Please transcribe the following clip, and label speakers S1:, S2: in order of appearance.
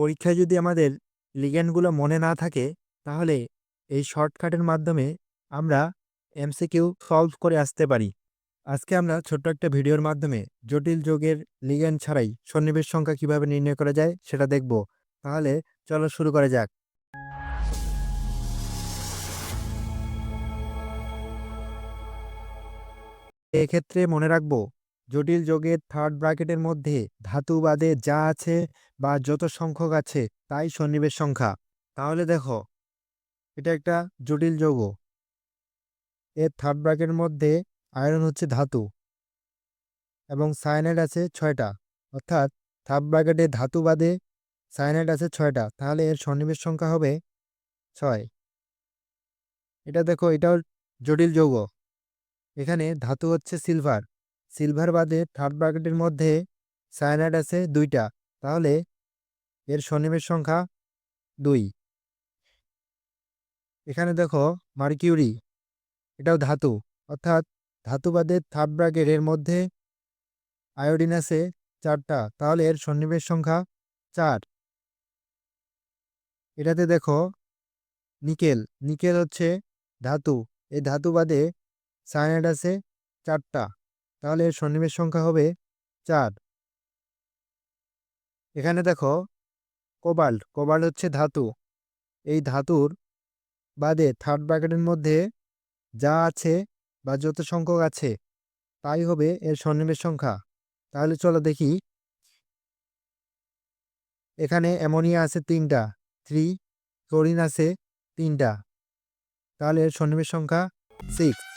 S1: পরীক্ষায় যদি আমাদের লিগ্যান্ডগুলো মনে না থাকে, তাহলে এই শর্টকাটের মাধ্যমে আমরা এমসিকিউ সলভ করে আসতে পারি। আজকে আমরা ছোট্ট একটা ভিডিওর মাধ্যমে জটিল যোগের লিগ্যান্ড ছাড়াই সন্নিবেশ সংখ্যা কীভাবে নির্ণয় করা যায় সেটা দেখব। তাহলে চলো শুরু করা যাক। এক্ষেত্রে মনে রাখব জটিল যোগের থার্ড ব্র্যাকেটের মধ্যে ধাতু বাদে যা আছে বা যত সংখ্যক আছে তাই সন্নিবেশ সংখ্যা। তাহলে দেখো, এটা একটা জটিল যৌগ। এর থার্ড ব্র্যাকেটের মধ্যে আয়রন হচ্ছে ধাতু এবং সায়ানাইড আছে ছয়টা। অর্থাৎ থার্ড ব্র্যাকেটে ধাতু বাদে সায়ানাইড আছে ছয়টা, তাহলে এর সন্নিবেশ সংখ্যা হবে ছয়। এটা দেখো, এটাও জটিল যৌগ। এখানে ধাতু হচ্ছে সিলভার সিলভার বাদে থার্ড ব্র্যাকেটের মধ্যে সায়ানাইড আছে দুইটা। তাহলে এর সন্নিবেশ সংখ্যা দুই। এখানে দেখো মার্কিউরি, এটাও ধাতু। অর্থাৎ ধাতু বাদে থার্ড ব্র্যাকেটের মধ্যে আয়োডিন আছে চারটা। তাহলে এর সন্নিবেশ সংখ্যা চার। এটাতে দেখো নিকেল নিকেল হচ্ছে ধাতু। এই ধাতু বাদে সায়ানাইড আছে চারটা। তাহলে এর সন্নিবেশ সংখ্যা হবে চার। এখানে দেখো, কোবাল্ট কোবাল্ট হচ্ছে ধাতু। এই ধাতুর বাদে থার্ড ব্র্যাকেটের মধ্যে যা আছে বা যত সংখ্যক আছে, তাই হবে এর সন্নিবেশ সংখ্যা। তাহলে চলো দেখি। এখানে অ্যামোনিয়া আছে তিনটা, থ্রি, ক্লোরিন আছে তিনটা। তাহলে এর সন্নিবেশ সংখ্যা সিক্স